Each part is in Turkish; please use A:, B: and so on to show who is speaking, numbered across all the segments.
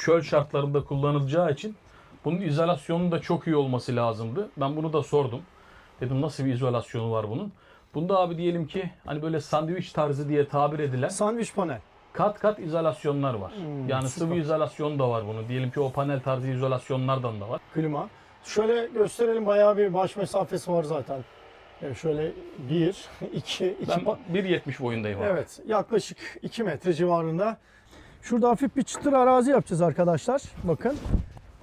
A: Çöl şartlarında kullanılacağı için bunun izolasyonunun da çok iyi olması lazımdı. Ben bunu da sordum. Dedim nasıl bir izolasyonu var bunun? Bunda abi diyelim ki hani böyle sandviç tarzı diye tabir edilen
B: Sandviç panel.
A: kat kat izolasyonlar var.
B: Hmm,
A: yani
B: süper.
A: sıvı izolasyon da var bunun. Diyelim ki o panel tarzı izolasyonlardan da var.
B: Klima. Şöyle gösterelim bayağı bir baş mesafesi var zaten. Evet, şöyle 1, 2, 2
A: Ben 1.70 boyundayım abi.
B: Evet yaklaşık 2 metre civarında. Şurada hafif bir çıtır arazi yapacağız arkadaşlar. Bakın.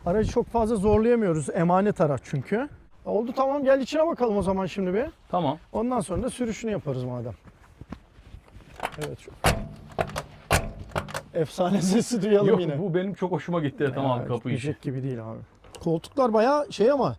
B: Aracı çok fazla zorlayamıyoruz. Emanet araç çünkü. Oldu tamam gel içine bakalım o zaman şimdi bir.
A: Tamam.
B: Ondan sonra da sürüşünü yaparız madem. Evet. Şu... Efsane sesi duyalım
A: Yok
B: yine.
A: bu benim çok hoşuma gitti. tamam
B: Evet,
A: kapı işi.
B: gibi değil abi. Koltuklar bayağı şey ama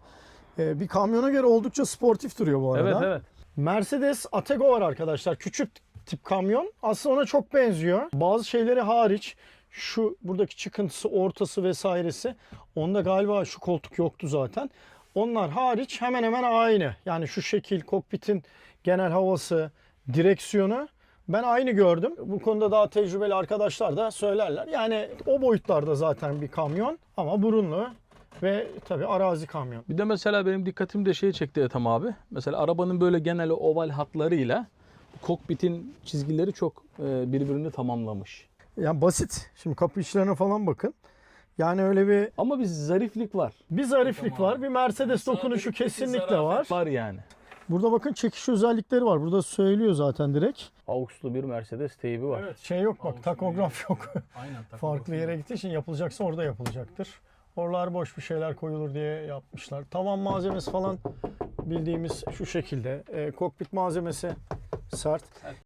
B: e, bir kamyona göre oldukça sportif duruyor bu arada.
A: Evet evet.
B: Mercedes Atego var arkadaşlar. Küçük tip kamyon. Aslında ona çok benziyor. Bazı şeyleri hariç şu buradaki çıkıntısı, ortası vesairesi. Onda galiba şu koltuk yoktu zaten. Onlar hariç hemen hemen aynı. Yani şu şekil, kokpitin genel havası, direksiyonu ben aynı gördüm. Bu konuda daha tecrübeli arkadaşlar da söylerler. Yani o boyutlarda zaten bir kamyon ama burunlu ve tabii arazi kamyon.
A: Bir de mesela benim dikkatimi de şey çekti Ethem abi. Mesela arabanın böyle genel oval hatlarıyla kokpitin çizgileri çok e, birbirini tamamlamış.
B: Yani basit. Şimdi kapı içlerine falan bakın. Yani öyle bir
A: Ama bir zariflik var.
B: bir zariflik var. Bir Mercedes dokunuşu kesinlikle var.
A: Var yani.
B: Burada bakın çekiş özellikleri var. Burada söylüyor zaten direkt.
A: Aux'lu bir Mercedes teybi var.
B: Şey yok bak takograf yok.
A: Aynen.
B: Farklı yere gittiği için yapılacaksa orada yapılacaktır. Oralar boş bir şeyler koyulur diye yapmışlar. Tavan malzemesi falan bildiğimiz şu şekilde. E, kokpit malzemesi sert.